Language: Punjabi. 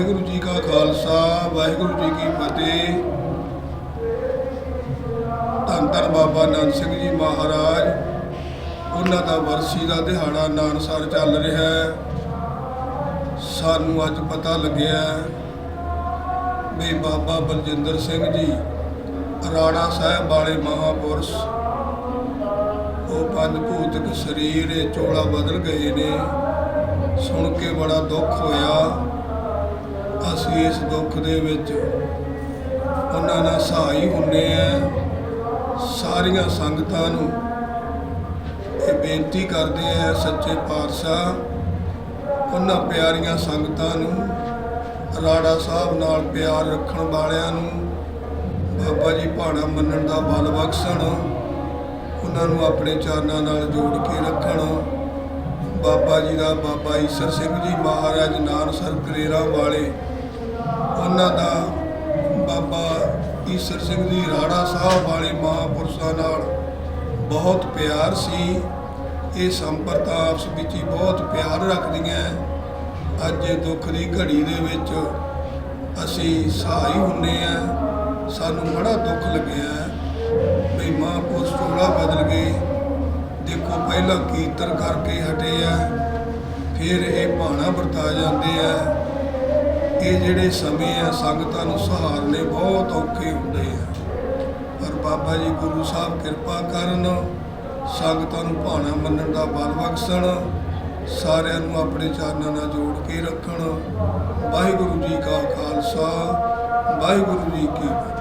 ਵਾਹਿਗੁਰੂ ਜੀ ਕਾ ਖਾਲਸਾ, ਵਾਹਿਗੁਰੂ ਜੀ ਕੀ ਫਤਿਹ। ਧੰਨ ਧੰਨ ਬਾਬਾ ਨਾਨਕ ਸਿੰਘ ਜੀ ਮਹਾਰਾਜ। ਉਹਨਾਂ ਦਾ ਵਰਸੀ ਦਾ ਦਿਹਾੜਾ ਨਾਨਸਰ ਚੱਲ ਰਿਹਾ ਹੈ। ਸਾਨੂੰ ਅੱਜ ਪਤਾ ਲੱਗਿਆ ਵੀ ਬਾਬਾ ਬਲਜਿੰਦਰ ਸਿੰਘ ਜੀ, ਰਾਣਾ ਸਾਹਿਬ ਵਾਲੇ ਮਹਾਪੁਰਸ਼, ਉਹ ਪੰਜ ਭੂਤਕ ਸਰੀਰ ਇਹ ਚੋਲਾ ਬਦਲ ਗਏ ਨੇ। ਸੁਣ ਕੇ ਬੜਾ ਦੁੱਖ ਹੋਇਆ। ਅਸੀਂ ਇਸ ਦੁੱਖ ਦੇ ਵਿੱਚ ਉਹਨਾਂ ਨਾਲ ਸਹਾਈ ਹੁੰਨੇ ਆ। ਸਾਰੀਆਂ ਸੰਗਤਾਂ ਨੂੰ ਇਹ ਬੇਨਤੀ ਕਰਦੇ ਆ ਸੱਚੇ ਪਾਤਸ਼ਾਹ, ਉਹਨਾਂ ਪਿਆਰੀਆਂ ਸੰਗਤਾਂ ਨੂੰ, ਰਾੜਾ ਸਾਹਿਬ ਨਾਲ ਪਿਆਰ ਰੱਖਣ ਵਾਲਿਆਂ ਨੂੰ, ਬਾਬਾ ਜੀ ਭਾਣਾ ਮੰਨਣ ਦਾ ਬਲ ਬਖਸ਼ਣ, ਉਹਨਾਂ ਨੂੰ ਆਪਣੇ ਚਰਨਾਂ ਨਾਲ ਜੋੜ ਕੇ ਰੱਖਣ। ਬਾਬਾ ਜੀ ਦਾ ਬਾਬਾ ਈਸਰ ਸਿੰਘ ਜੀ ਮਹਾਰਾਜ ਨਾਨਸਰ ਕਰੇਰਾ ਵਾਲੇ ਉਹਨਾਂ ਦਾ ਬਾਬਾ ਈਸਰ ਸਿੰਘ ਜੀ ਰਾੜਾ ਸਾਹਿਬ ਵਾਲੇ ਮਹਾਪੁਰਸ਼ਾਂ ਨਾਲ ਬਹੁਤ ਪਿਆਰ ਸੀ। ਇਹ ਸੰਪਰਤਾ ਆਪਸ ਵਿੱਚ ਹੀ ਬਹੁਤ ਪਿਆਰ ਰੱਖਦੀਆਂ। ਅੱਜ ਇਹ ਦੁੱਖ ਦੀ ਘੜੀ ਦੇ ਵਿੱਚ ਅਸੀਂ ਸਹਾਈ ਹੁੰਨੇ ਆ ਸਾਨੂੰ ਬੜਾ ਦੁੱਖ ਲੱਗਿਆ ਵੀ ਮਹਾਂਪੁਰਸ਼ ਚੋਲਾ ਬਦਲ ਗਏ। ਦੇਖੋ ਪਹਿਲਾਂ ਕੀਰਤਨ ਕਰਕੇ ਹਟੇ ਆ, ਫਿਰ ਇਹ ਭਾਣਾ ਵਰਤਾ ਜਾਂਦੇ ਆ। ਇਹ ਜਿਹੜੇ ਸਮੇਂ ਆ, ਸੰਗਤਾਂ ਨੂੰ ਸਹਾਰਨੇ ਬਹੁਤ ਔਖੇ ਹੁੰਦੇ ਆ। ਪਰ ਬਾਬਾ ਜੀ ਗੁਰੂ ਸਾਹਿਬ ਕਿਰਪਾ ਕਰਨ, ਸੰਗਤਾਂ ਨੂੰ ਭਾਣਾ ਮੰਨਣ ਦਾ ਬਲ ਬਖਸ਼ਣ, ਸਾਰਿਆਂ ਨੂੰ ਆਪਣੇ ਚਰਨਾਂ ਨਾਲ ਜੋੜ ਕੇ ਰੱਖਣ। ਵਾਹਿਗੁਰੂ ਜੀ ਕਾ ਖਾਲਸਾ, ਵਾਹਿਗੁਰੂ ਜੀ ਕੀ ਫਤਿਹ।